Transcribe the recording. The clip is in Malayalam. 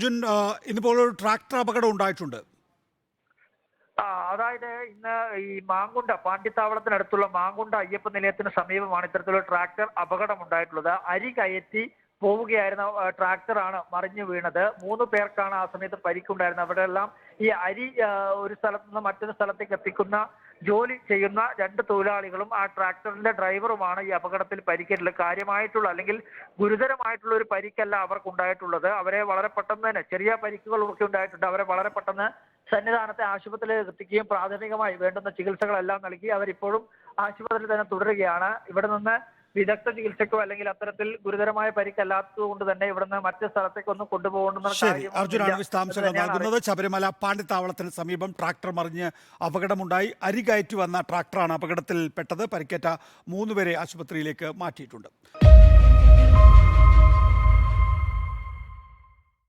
അർജുൻ ഇന്നിപ്പോൾ ട്രാക്ടർ അപകടം ഉണ്ടായിട്ടുണ്ട്. അതായത് ഇന്ന് ഈ മാങ്കുണ്ട പാണ്ഡിത്താവളത്തിനടുത്തുള്ള മാങ്കുണ്ട അയ്യപ്പ നിലയത്തിന് സമീപമാണ് ഇത്തരത്തിലുള്ള ട്രാക്ടർ അപകടം ഉണ്ടായിട്ടുള്ളത് അരി കയറ്റി പോവുകയായിരുന്ന ട്രാക്ടറാണ് മറിഞ്ഞു വീണത്. മൂന്ന് പേർക്കാണ് ആ സമയത്ത് പരിക്കുണ്ടായിരുന്നത്. എല്ലാം ഈ അരി ഒരു സ്ഥലത്ത് നിന്ന് മറ്റൊരു സ്ഥലത്തേക്ക് എത്തിക്കുന്ന ജോലി ചെയ്യുന്ന രണ്ട് തൊഴിലാളികളും ആ ട്രാക്ടറിന്റെ ഡ്രൈവറുമാണ് ഈ അപകടത്തിൽ പരിക്കേറ്റുള്ളത് കാര്യമായിട്ടുള്ള അല്ലെങ്കിൽ ഗുരുതരമായിട്ടുള്ള ഒരു പരിക്കല്ല അവർക്ക് ഉണ്ടായിട്ടുള്ളത് അവരെ വളരെ പെട്ടെന്ന് തന്നെ ചെറിയ പരിക്കുകളൊക്കെ ഉണ്ടായിട്ടുണ്ട്. അവരെ വളരെ പെട്ടെന്ന് സന്നിധാനത്തെ ആശുപത്രിയിലേക്ക് എത്തിക്കുകയും പ്രാഥമികമായി വേണ്ടുന്ന ചികിത്സകളെല്ലാം നൽകി അവരിപ്പോഴും ആശുപത്രിയിൽ തന്നെ തുടരുകയാണ്. ഇവിടെ നിന്ന് വിദഗ്ധ ചികിത്സക്കോ അല്ലെങ്കിൽ അത്തരത്തിൽ ഗുരുതരമായ പരിക്കല്ലാത്തത് കൊണ്ട് തന്നെ ഇവിടുന്ന് മറ്റു സ്ഥലത്തേക്കൊന്നും കൊണ്ടുപോകേണ്ടുന്ന ശരി. അർജുനാണ് വിശദാംശങ്ങൾ നൽകുന്നത്. ശബരിമല പാണ്ഡിത്താവളത്തിന് സമീപം ട്രാക്ടർ മറിഞ്ഞ് അപകടമുണ്ടായി. അരി കയറ്റി വന്ന ട്രാക്ടറാണ് അപകടത്തിൽ പെട്ടത് പരിക്കേറ്റ മൂന്നുപേരെ ആശുപത്രിയിലേക്ക് മാറ്റിയിട്ടുണ്ട്.